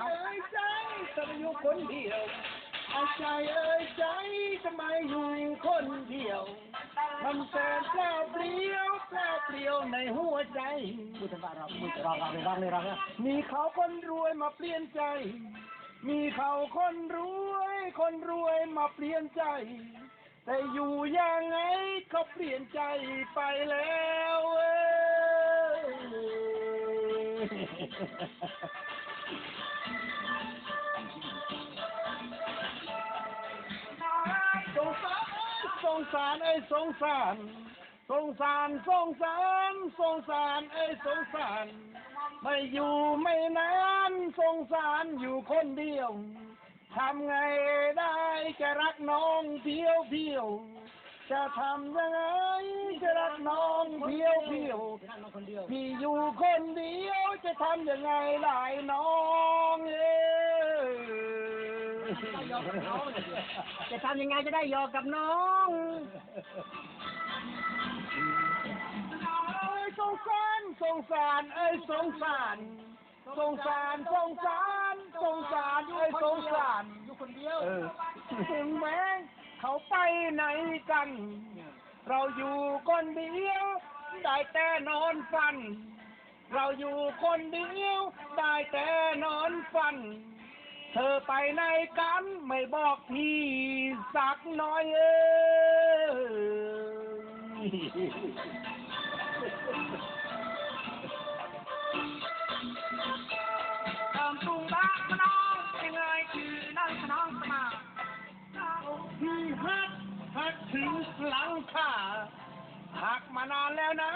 เอ้ยใจทำไมอยู่คนเดียวอาใจเอ้ยใจทำไมอยู่คนเดียว มันแสนแปลเปลี่ยวแปลเปลี่ยวในหัวใจพูดถึงว่าเราพูดเราเราเลยร้องเลยร้องเลยมีเขาคนรวยมาเปลี่ยนใจ มีเขาคนรวยคนรวยมาเปลี่ยนใจ แต่อยู่ยังไงเขาเปลี่ยนใจไปแล้วเอ้ สงสารสงสารไอ้สงสารสงสารสงสารสงสารไอ้สงสาร ไม่อยู่ไม่นานสงสารอยู่คนเดียวทำไงได้จะรักน้องเพียวเพียว จะทำยังไงจะรักน้องเพียวเพียวนั่งน้องคนเดียวพี่อยู่คนเดียวจะทำยังไงได้น้องเอ้ยจะทำยังไงจะได้หยอกกับน้องเอ้ยสงสารสงสารเอ้ยสงสารสงสารสงสารสงสารเอ้ยสงสารอยู่คนเดียวเออถึงแม้ เขาไปไหนกัน เราอยู่คนเดียว ได้แต่นอนฝัน เราอยู่คนเดียว ได้แต่นอนฝัน เธอไปไหนกันไม่บอกพี่สักน่อยเอ้ย ถึงหลังคาหักมานานแล้วนะ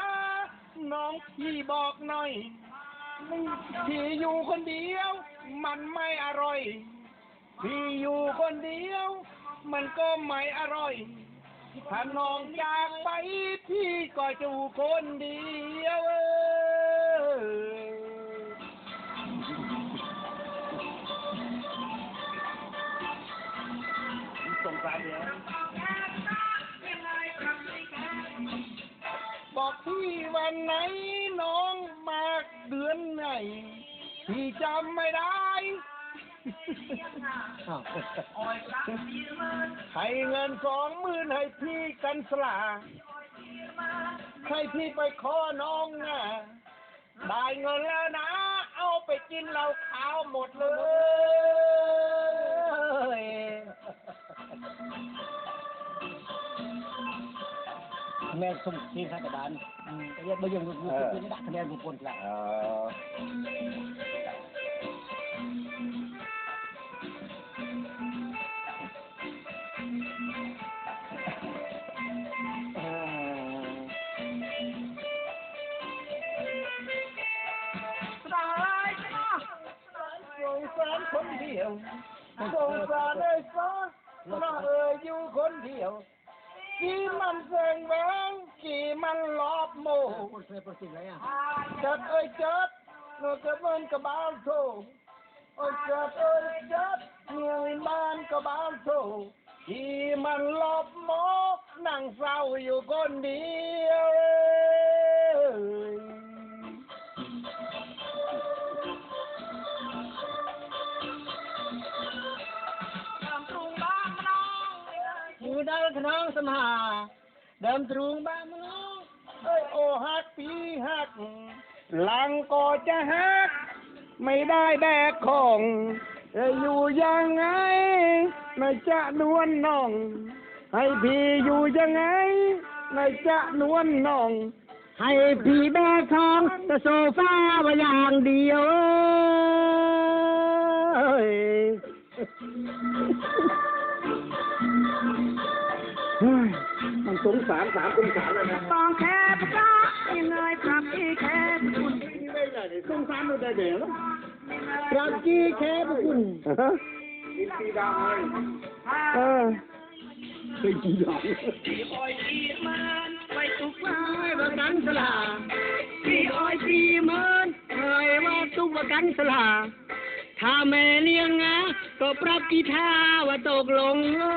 น้องพี่บอกหน่อยพี่อยู่คนเดียว มันไม่อร่อย พี่อยู่คนเดียว มันก็ไม่อร่อยถ้าน้องจากไปพี่ก็อยู่คนเดียวเออสงสารเดียว บอกพี่วันไหนน้องมาเดือนไหนพี่จำไม่ได้อ้าวออยรักยืมมันให้เงินสองหมื่นให้พี่กันสลา ให้พี่ไปขอน้องนะได้เงินแล้วนะ เอาไปกินเหล้าขาวหมดเลย แม่ส่งทีมทางกระดาน อืมแต่ยังไม่ยังรู้สึกไม่ได้คะแนนบุคคลละเออเออสบายจ้าสงสารคนเดียวสงสารเลยฟ้ามาเอ่ยอยู่คนเดียวกี่มันเสียงแหวง គេមិនលប់មកចិត្តអើយចិត្តនៅទៅវិញក្បាលធូអូចិត្តអើយចិត្តនាងបានកបាលធូគេមិនលប់មកនឹងសៅយូកូនឌីដល់ក្នុងសម្ហា เศร้าอยู่คนเดียวเอ้ยตามตุงบ้านมน้องอยู่ได้ขน้องสมหาเดิมตรุงบ้านมน้องเอ้ยโอฮักปีฮัก หลังก็จะฮัก ไม่ได้แบกของอยอยู่ยังไงไม่จะนวลน้อง ให้พี่อยู่ยังไงไม่จะนวลน้อง ให้พี่แบกทองแต่โซฟาว่าอย่างเดียวเอ้ย สงสารสามสงสารเลยนะตองแค่ปะจ้ายังไงครับพี่แค่คุณสงสารมันได้เดี๋ยวรักกี้แค่พวกคุณกินปีดาวเลยเออเคยกี่ดอกพี่อ้อยพี่มันไว้ตุกไว้ประกันสลาพี่อ้อยพี่เมินเคยว่าทุกประกันสลาถ้าแม่เลี้ยงนะก็ปรับกีทาว่าตกลงเอ้